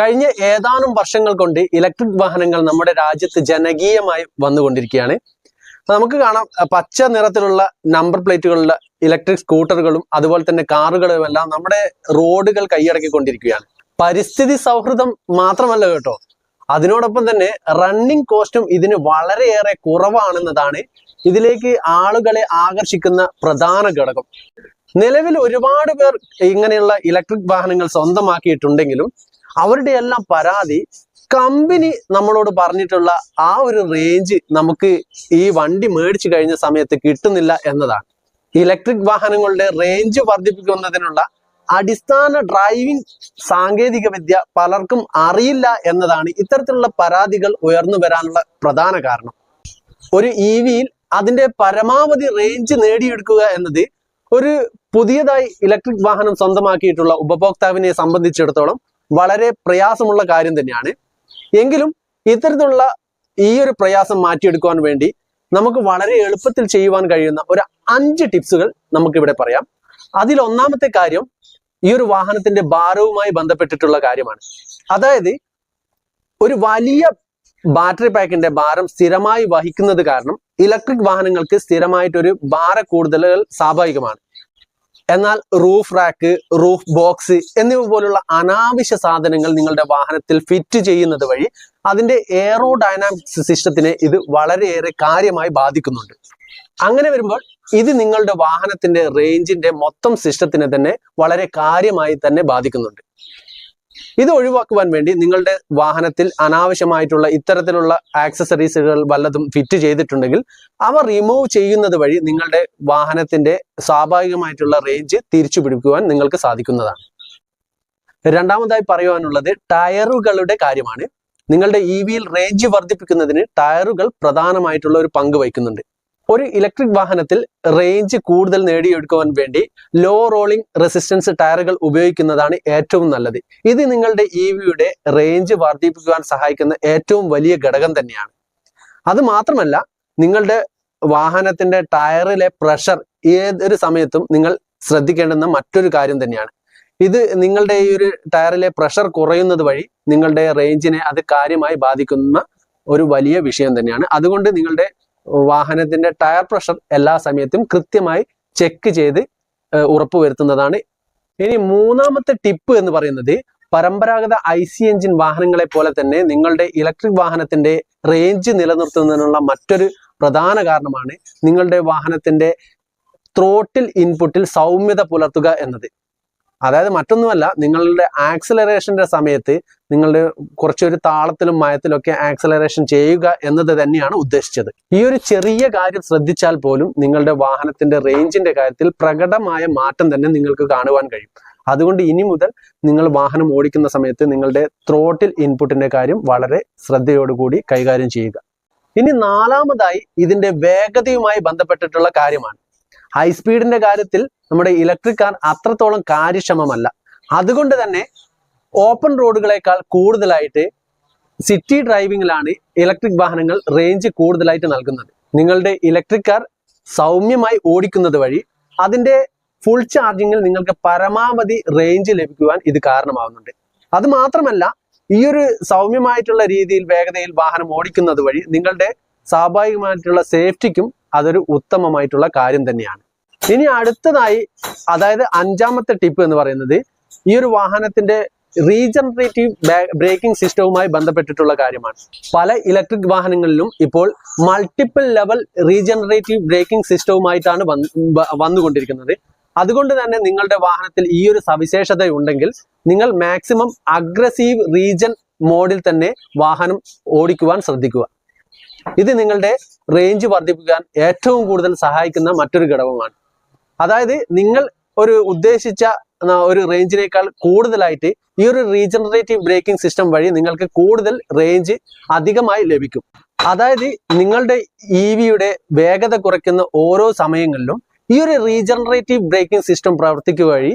കഴിഞ്ഞ ഏതാനും വർഷങ്ങൾ കൊണ്ട് ഇലക്ട്രിക് വാഹനങ്ങൾ നമ്മുടെ രാജ്യത്ത് ജനകീയമായി വന്നുകൊണ്ടിരിക്കുകയാണ്. നമുക്ക് കാണാം പച്ച നിറത്തിലുള്ള നമ്പർ പ്ലേറ്റുകളുള്ള ഇലക്ട്രിക് സ്കൂട്ടറുകളും അതുപോലെ തന്നെ കാറുകളും എല്ലാം നമ്മുടെ റോഡുകൾ കൈയടക്കിക്കൊണ്ടിരിക്കുകയാണ്. പരിസ്ഥിതി സൗഹൃദം മാത്രമല്ല കേട്ടോ. അതിനോടൊപ്പം തന്നെ റണ്ണിങ് കോസ്റ്റും ഇതിന് വളരെയേറെ കുറവാണെന്നതാണ് ഇതിലേക്ക് ആളുകളെ ആകർഷിക്കുന്ന പ്രധാന ഘടകം. നിലവിൽ ഒരുപാട് പേർ ഇങ്ങനെയുള്ള ഇലക്ട്രിക് വാഹനങ്ങൾ സ്വന്തമാക്കിയിട്ടുണ്ടെങ്കിലും അവരുടെ എല്ലാം പരാതി കമ്പനി നമ്മളോട് പറഞ്ഞിട്ടുള്ള ആ ഒരു റേഞ്ച് നമുക്ക് ഈ വണ്ടി മേടിച്ചു കഴിഞ്ഞ സമയത്ത് കിട്ടുന്നില്ല എന്നതാണ്. ഇലക്ട്രിക് വാഹനങ്ങളുടെ റേഞ്ച് വർദ്ധിപ്പിക്കുന്നതിനുള്ള അടിസ്ഥാന ഡ്രൈവിംഗ് സാങ്കേതിക വിദ്യ പലർക്കും അറിയില്ല എന്നതാണ് ഇത്തരത്തിലുള്ള പരാതികൾ ഉയർന്നു വരാനുള്ള പ്രധാന കാരണം. ഒരു ഇ വിയിൽ അതിന്റെ പരമാവധി റേഞ്ച് നേടിയെടുക്കുക എന്നത് ഒരു പുതിയതായി ഇലക്ട്രിക് വാഹനം സ്വന്തമാക്കിയിട്ടുള്ള ഉപഭോക്താവിനെ സംബന്ധിച്ചിടത്തോളം വളരെ പ്രയാസമുള്ള കാര്യം തന്നെയാണ്. എങ്കിലും ഇത്തരത്തിലുള്ള ഈ ഒരു പ്രയാസം മാറ്റിയെടുക്കുവാൻ വേണ്ടി നമുക്ക് വളരെ എളുപ്പത്തിൽ ചെയ്യുവാൻ കഴിയുന്ന ഒരു അഞ്ച് ടിപ്സുകൾ നമുക്കിവിടെ പറയാം. അതിൽ ഒന്നാമത്തെ കാര്യം ഈ ഒരു വാഹനത്തിന്റെ ഭാരവുമായി ബന്ധപ്പെട്ടിട്ടുള്ള കാര്യമാണ്. അതായത് ഒരു വലിയ ബാറ്ററി പാക്കിന്റെ ഭാരം സ്ഥിരമായി വഹിക്കുന്നത് കാരണം ഇലക്ട്രിക് വാഹനങ്ങൾക്ക് സ്ഥിരമായിട്ടൊരു ഭാര കൂടുതലുകൾ സ്വാഭാവികമാണ്. എന്നാൽ റൂഫ് റാക്ക് റൂഫ് ബോക്സ് എന്നിവ പോലുള്ള അനാവശ്യ സാധനങ്ങൾ നിങ്ങളുടെ വാഹനത്തിൽ ഫിറ്റ് ചെയ്യുന്നത് വഴി അതിന്റെ എയറോ ഡൈനാമിക്സ് സിസ്റ്റത്തിനെ ഇത് വളരെയേറെ കാര്യമായി ബാധിക്കുന്നുണ്ട്. അങ്ങനെ വരുമ്പോൾ ഇത് നിങ്ങളുടെ വാഹനത്തിന്റെ റേഞ്ചിന്റെ മൊത്തം സിസ്റ്റത്തിനെ തന്നെ വളരെ കാര്യമായി തന്നെ ബാധിക്കുന്നുണ്ട്. ഇത് ഒഴിവാക്കുവാൻ വേണ്ടി നിങ്ങളുടെ വാഹനത്തിൽ അനാവശ്യമായിട്ടുള്ള ഇത്തരത്തിലുള്ള ആക്സസറീസുകൾ വല്ലതും ഫിറ്റ് ചെയ്തിട്ടുണ്ടെങ്കിൽ അവ റിമൂവ് ചെയ്യുന്നത് വഴി നിങ്ങളുടെ വാഹനത്തിന്റെ സ്വാഭാവികമായിട്ടുള്ള റേഞ്ച് തിരിച്ചു പിടിക്കുവാൻ നിങ്ങൾക്ക് സാധിക്കുന്നതാണ്. രണ്ടാമതായി പറയുവാനുള്ളത് ടയറുകളുടെ കാര്യമാണ്. നിങ്ങളുടെ ഇ വിയിൽ റേഞ്ച് വർദ്ധിപ്പിക്കുന്നതിന് ടയറുകൾ പ്രധാനമായിട്ടുള്ള ഒരു പങ്ക് വഹിക്കുന്നുണ്ട്. ഒരു ഇലക്ട്രിക് വാഹനത്തിൽ റേഞ്ച് കൂടുതൽ നേടിയെടുക്കുവാൻ വേണ്ടി ലോ റോളിംഗ് റെസിസ്റ്റൻസ് ടയറുകൾ ഉപയോഗിക്കുന്നതാണ് ഏറ്റവും നല്ലത്. ഇത് നിങ്ങളുടെ ഇ വിയുടെ റേഞ്ച് വർദ്ധിപ്പിക്കുവാൻ സഹായിക്കുന്ന ഏറ്റവും വലിയ ഘടകം തന്നെയാണ്. അത് മാത്രമല്ല നിങ്ങളുടെ വാഹനത്തിന്റെ ടയറിലെ പ്രഷർ ഏതൊരു സമയത്തും നിങ്ങൾ ശ്രദ്ധിക്കേണ്ടുന്ന മറ്റൊരു കാര്യം തന്നെയാണ്. ഇത് നിങ്ങളുടെ ഈ ഒരു ടയറിലെ പ്രഷർ കുറയുന്നത് വഴി നിങ്ങളുടെ റേഞ്ചിനെ അത് കാര്യമായി ബാധിക്കുന്ന ഒരു വലിയ വിഷയം തന്നെയാണ്. അതുകൊണ്ട് നിങ്ങളുടെ വാഹനത്തിന്റെ ടയർ പ്രഷർ എല്ലാ സമയത്തും കൃത്യമായി ചെക്ക് ചെയ്ത് ഉറപ്പ് ഉറപ്പുവരുത്തുന്നതാണ്. ഇനി മൂന്നാമത്തെ ടിപ്പ് എന്ന് പറയുന്നത് പരമ്പരാഗത ഐ സി എഞ്ചിൻ വാഹനങ്ങളെ പോലെ തന്നെ നിങ്ങളുടെ ഇലക്ട്രിക് വാഹനത്തിന്റെ റേഞ്ച് നിലനിർത്തുന്നതിനുള്ള മറ്റൊരു പ്രധാന കാരണമാണ് നിങ്ങളുടെ വാഹനത്തിന്റെ ത്രോട്ടിൽ ഇൻപുട്ടിൽ സൗമ്യത പുലർത്തുക എന്നത്. അതായത് മറ്റൊന്നുമല്ല നിങ്ങളുടെ ആക്സലറേഷന്റെ സമയത്ത് നിങ്ങളുടെ കുറച്ചൊരു താളത്തിലും മയത്തിലും ഒക്കെ ആക്സലറേഷൻ ചെയ്യുക എന്നത് തന്നെയാണ് ഉദ്ദേശിച്ചത്. ഈ ഒരു ചെറിയ കാര്യം ശ്രദ്ധിച്ചാൽ പോലും നിങ്ങളുടെ വാഹനത്തിന്റെ റേഞ്ചിന്റെ കാര്യത്തിൽ പ്രകടമായ മാറ്റം തന്നെ നിങ്ങൾക്ക് കാണുവാൻ കഴിയും. അതുകൊണ്ട് ഇനി മുതൽ നിങ്ങൾ വാഹനം ഓടിക്കുന്ന സമയത്ത് നിങ്ങളുടെ ത്രോട്ടിൽ ഇൻപുട്ടിന്റെ കാര്യം വളരെ ശ്രദ്ധയോടുകൂടി കൈകാര്യം ചെയ്യുക. ഇനി നാലാമതായി ഇതിന്റെ വേഗതയുമായി ബന്ധപ്പെട്ടിട്ടുള്ള കാര്യമാണ്. ഹൈ സ്പീഡിന്റെ കാര്യത്തിൽ നമ്മുടെ ഇലക്ട്രിക് കാർ അത്രത്തോളം കാര്യക്ഷമമല്ല. അതുകൊണ്ട് തന്നെ ഓപ്പൺ റോഡുകളേക്കാൾ കൂടുതലായിട്ട് സിറ്റി ഡ്രൈവിംഗിലാണ് ഇലക്ട്രിക് വാഹനങ്ങൾ റേഞ്ച് കൂടുതലായിട്ട് നൽകുന്നത്. നിങ്ങളുടെ ഇലക്ട്രിക് കാർ സൗമ്യമായി ഓടിക്കുന്നത് വഴി അതിന്റെ ഫുൾ ചാർജിങ്ങിൽ നിങ്ങൾക്ക് പരമാവധി റേഞ്ച് ലഭിക്കുവാൻ ഇത് കാരണമാകുന്നുണ്ട് അത് മാത്രമല്ല ഈ ഒരു സൗമ്യമായിട്ടുള്ള രീതിയിൽ വേഗതയിൽ വാഹനം ഓടിക്കുന്നത് വഴി നിങ്ങളുടെ സ്വാഭാവികമായിട്ടുള്ള സേഫ്റ്റിക്കും അതൊരു ഉത്തമമായിട്ടുള്ള കാര്യം തന്നെയാണ്. ഇനി അടുത്തതായി അതായത് അഞ്ചാമത്തെ ടിപ്പ് എന്ന് പറയുന്നത് ഈ ഒരു വാഹനത്തിന്റെ റീജനറേറ്റീവ് ബ്രേക്കിംഗ് സിസ്റ്റവുമായി ബന്ധപ്പെട്ടിട്ടുള്ള കാര്യമാണ്. പല ഇലക്ട്രിക് വാഹനങ്ങളിലും ഇപ്പോൾ മൾട്ടിപ്പിൾ ലെവൽ റീജനറേറ്റീവ് ബ്രേക്കിംഗ് സിസ്റ്റവുമായിട്ടാണ് വന്നുകൊണ്ടിരിക്കുന്നത്. അതുകൊണ്ട് തന്നെ നിങ്ങളുടെ വാഹനത്തിൽ ഈ ഒരു സവിശേഷത ഉണ്ടെങ്കിൽ നിങ്ങൾ മാക്സിമം അഗ്രസീവ് റീജൻ മോഡിൽ തന്നെ വാഹനം ഓടിക്കുവാൻ ശ്രദ്ധിക്കുക. ഇത് നിങ്ങളുടെ റേഞ്ച് വർദ്ധിപ്പിക്കാൻ ഏറ്റവും കൂടുതൽ സഹായിക്കുന്ന മറ്റൊരു ഘടകമാണ്. അതായത് നിങ്ങൾ ഒരു ഉദ്ദേശിച്ച ഒരു റേഞ്ചിനേക്കാൾ കൂടുതലായിട്ട് ഈ ഒരു റീജനറേറ്റീവ് ബ്രേക്കിംഗ് സിസ്റ്റം വഴി നിങ്ങൾക്ക് കൂടുതൽ റേഞ്ച് അധികമായി ലഭിക്കും. അതായത് നിങ്ങളുടെ ഇ വിയുടെ വേഗത കുറയ്ക്കുന്ന ഓരോ സമയങ്ങളിലും ഈ ഒരു റീജനറേറ്റീവ് ബ്രേക്കിംഗ് സിസ്റ്റം പ്രവർത്തിക്കുക വഴി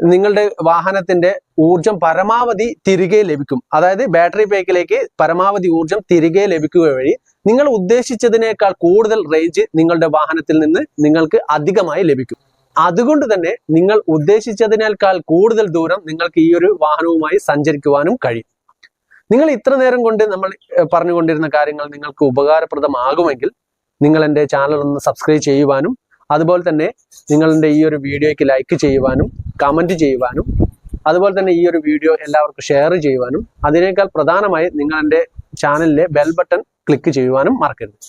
നിങ്ങളുടെ വാഹനത്തിന്റെ ഊർജം പരമാവധി തിരികെ ലഭിക്കും. അതായത് ബാറ്ററി പാക്കിലേക്ക് പരമാവധി ഊർജം തിരികെ ലഭിക്കുക വഴി നിങ്ങൾ ഉദ്ദേശിച്ചതിനേക്കാൾ കൂടുതൽ റേഞ്ച് നിങ്ങളുടെ വാഹനത്തിൽ നിന്ന് നിങ്ങൾക്ക് അധികമായി ലഭിക്കും. അതുകൊണ്ട് തന്നെ നിങ്ങൾ ഉദ്ദേശിച്ചതിനേക്കാൾ കൂടുതൽ ദൂരം നിങ്ങൾക്ക് ഈ ഒരു വാഹനവുമായി സഞ്ചരിക്കുവാനും കഴിയും. നിങ്ങൾ ഇത്ര നേരം കൊണ്ട് നമ്മൾ പറഞ്ഞുകൊണ്ടിരുന്ന കാര്യങ്ങൾ നിങ്ങൾക്ക് ഉപകാരപ്രദമാകുമെങ്കിൽ നിങ്ങൾ എന്റെ ചാനൽ ഒന്ന് സബ്സ്ക്രൈബ് ചെയ്യുവാനും അതുപോലെ തന്നെ നിങ്ങളുടെ ഈ ഒരു വീഡിയോയ്ക്ക് ലൈക്ക് ചെയ്യുവാനും കമന്റ് ചെയ്യുവാനും അതുപോലെ തന്നെ ഈ ഒരു വീഡിയോ എല്ലാവർക്കും ഷെയർ ചെയ്യുവാനും അതിനേക്കാൾ പ്രധാനമായി നിങ്ങൾ എന്റെ ചാനലിലെ ബെൽ ബട്ടൺ ക്ലിക്ക് ചെയ്യുവാനും മറക്കരുത്.